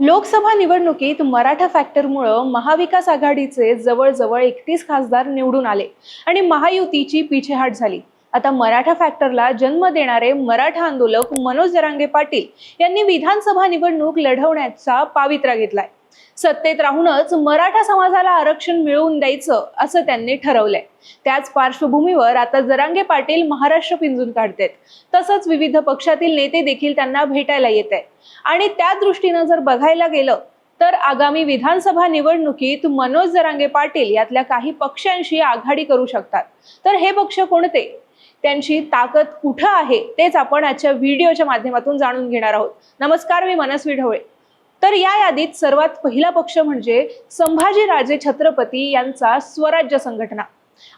लोकसभा निवडणुकीत मराठा फॅक्टरमुळं महाविकास आघाडीचे जवळजवळ एकतीस खासदार निवडून आले आणि महायुतीची पिछेहाट झाली. आता मराठा फॅक्टरला जन्म देणारे मराठा आंदोलक मनोज जरांगे पाटील यांनी विधानसभा निवडणूक लढवण्याचा पावित्रा घेतलाय. सत्तेत राहूनच मराठा समाजाला आरक्षण मिळवून द्यायचं असं त्यांनी ठरवलंय. त्याच पार्श्वभूमीवर आता जरांगे पाटील महाराष्ट्र पिंजून काढतात. तसंच विविध पक्षातील नेते देखील त्यांना भेटायला येत आहे आणि त्या दृष्टीनं जर बघायला गेलं तर आगामी विधानसभा निवडणुकीत मनोज जरांगे पाटील यातल्या काही पक्षांशी आघाडी करू शकतात. तर हे पक्ष कोणते? त्यांची ताकद कुठं आहे तेच आपण आजच्या व्हिडिओच्या माध्यमातून जाणून घेणार आहोत. नमस्कार मी मनस्वी ढवळे. तर या यादीत सर्वात पहिला पक्ष म्हणजे संभाजीराजे छत्रपती यांचा स्वराज्य संघटना.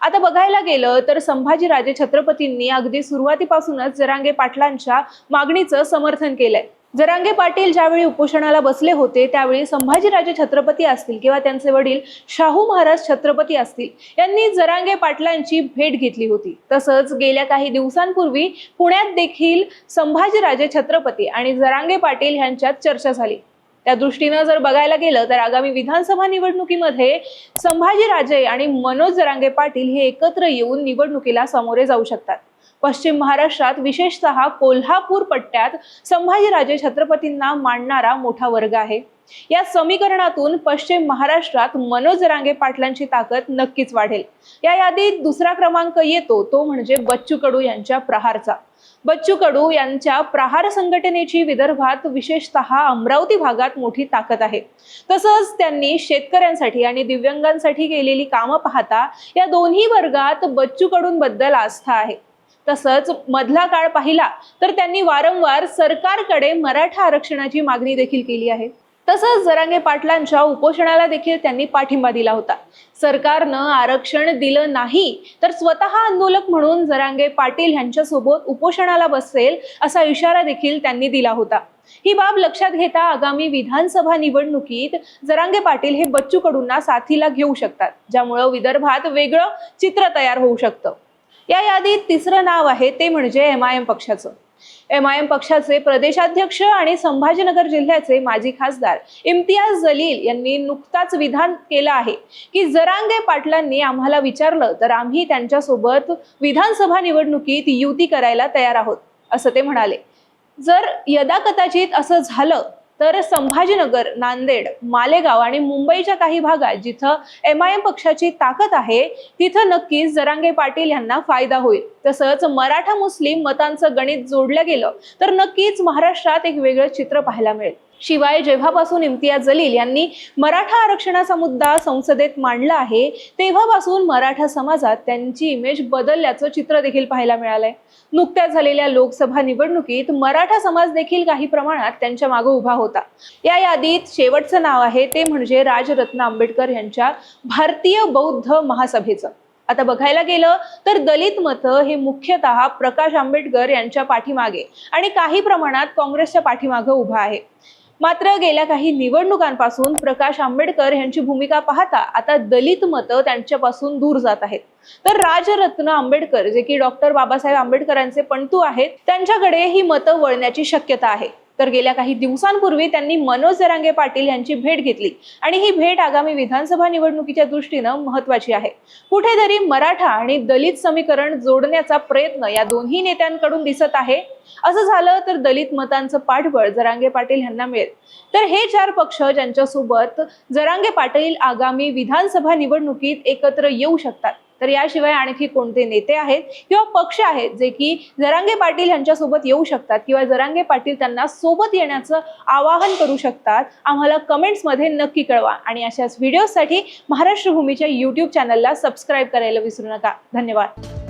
आता बघायला गेलं तर संभाजीराजे छत्रपतींनी अगदी सुरुवातीपासूनच जरांगे पाटलांच्या मागणीचं समर्थन केलंय. जरांगे पाटील ज्यावेळी उपोषणाला बसले होते त्यावेळी संभाजीराजे छत्रपती असतील किंवा त्यांचे वडील शाहू महाराज छत्रपती असतील यांनी जरांगे पाटलांची भेट घेतली होती. तसंच गेल्या काही दिवसांपूर्वी पुण्यात देखील संभाजीराजे छत्रपती आणि जरांगे पाटील यांच्यात चर्चा झाली. त्या दृष्टीनं जर बघायला गेलं तर आगामी विधानसभा निवडणुकीमध्ये संभाजीराजे आणि मनोज जरांगे पाटील हे एकत्र येऊन निवडणुकीला सामोरे जाऊ शकतात. पश्चिम महाराष्ट्रात विशेषतः कोल्हापूर पट्ट्यात संभाजीराजे छत्रपतींना मांडणारा मोठा वर्ग आहे. या समीकरणातून पश्चिम महाराष्ट्रात मनोज रांगे पाटलांची ताकद नक्कीच वाढेल. या यादीत दुसरा क्रमांक येतो तो म्हणजे बच्चू कडू यांच्या प्रहारचा. बच्चू कडू यांच्या प्रहार संघटनेची विदर्भात विशेषतः अमरावती भागात मोठी ताकद आहे. तसंच त्यांनी शेतकऱ्यांसाठी आणि दिव्यांगांसाठी केलेली कामं पाहता या दोन्ही वर्गात बच्चू कडूंबद्दल आस्था आहे. तसंच मधला काळ पाहिला तर त्यांनी वारंवार सरकारकडे मराठा आरक्षणाची मागणी देखील केली आहे. तसंच जरांगे पाटलांच्या उपोषणाला देखील त्यांनी पाठिंबा दिला होता. सरकारनं आरक्षण दिलं नाही तर स्वतः आंदोलक म्हणून जरांगे पाटील यांच्यासोबत उपोषणाला बसेल असा इशारा देखील त्यांनी दिला होता. ही बाब लक्षात घेता आगामी विधानसभा निवडणुकीत जरांगे पाटील हे बच्चू कडूंना साथीला घेऊ शकतात ज्यामुळं विदर्भात वेगळं चित्र तयार होऊ शकतं. या यादीत तिसरं नाव आहे ते म्हणजे एम आय एम पक्षाचं. एम आय एम पक्षाचे प्रदेशाध्यक्ष आणि संभाजीनगर जिल्ह्याचे माजी खासदार इम्तियाज जलील यांनी नुकताच विधान केलं आहे की जरांगे पाटलांनी आम्हाला विचारलं तर आम्ही त्यांच्यासोबत विधानसभा निवडणुकीत युती करायला तयार आहोत असं ते म्हणाले. जर यदा कदाचित असं झालं तर संभाजीनगर नांदेड मालेगाव आणि मुंबईच्या काही भागात जिथं एम आय एम पक्षाची ताकद आहे तिथं नक्कीच जरांगे पाटील यांना फायदा होईल. तसंच मराठा मुस्लिम मतांचं गणित जोडलं गेलं तर नक्कीच महाराष्ट्रात एक वेगळं चित्र पाहायला मिळेल. शिवाय जेव्हापासून इम्तियाज जलील यांनी मराठा आरक्षणाचा मुद्दा संसदेत मांडला आहे तेव्हापासून मराठा समाजात त्यांची इमेज बदलल्याचं चित्र देखील पाहायला मिळालंय. नुकत्याच झालेल्या लोकसभा निवडणुकीत मराठा समाज देखील काही प्रमाणात त्यांच्या मागे उभा होता. या यादीत शेवटचं नाव आहे ते म्हणजे राजरत्न आंबेडकर यांच्या भारतीय बौद्ध महासभेचं. आता बघायला गेलं तर दलित मतं हे मुख्यतः प्रकाश आंबेडकर यांच्या पाठीमागे आणि काही प्रमाणात काँग्रेसच्या पाठीमागे उभा आहे. मात्र गेल्या काही निवडणुकांपासून प्रकाश आंबेडकर यांची भूमिका पाहता आता दलित मतं त्यांच्यापासून दूर जात आहेत. तर राजरत्न आंबेडकर जे की डॉक्टर बाबासाहेब आंबेडकरांचे पणतू आहेत त्यांच्याकडे ही मतं वळण्याची शक्यता आहे. तर गेल्या काही दिवसांपूर्वी त्यांनी मनोज जरांगे पाटील यांची भेट घेतली. आणि ही भेट आगामी विधानसभा निवडणुकीच्या दृष्टीनं महत्वाची आहे. कुठेतरी मराठा आणि दलित समीकरण जोडण्याचा प्रयत्न या दोन्ही नेत्यांकडून दिसत आहे. असं झालं तर दलित मतांचं पाठबळ जरांगे पाटील यांना मिळेल. तर हे चार पक्ष ज्यांच्यासोबत जरांगे पाटील आगामी विधानसभा निवडणुकीत एकत्र येऊ शकतात. तर याशिवाय आणखी कोणते नेते आहेत किंवा पक्ष आहेत जे की जरांगे पाटील यांच्यासोबत येऊ शकतात किंवा जरांगे पाटील त्यांना सोबत येण्याचं आवाहन करू शकतात आम्हाला कमेंट्समध्ये नक्की कळवा. आणि अशाच व्हिडिओसाठी महाराष्ट्र भूमीच्या यूट्यूब चॅनलला सबस्क्राईब करायला विसरू नका. धन्यवाद.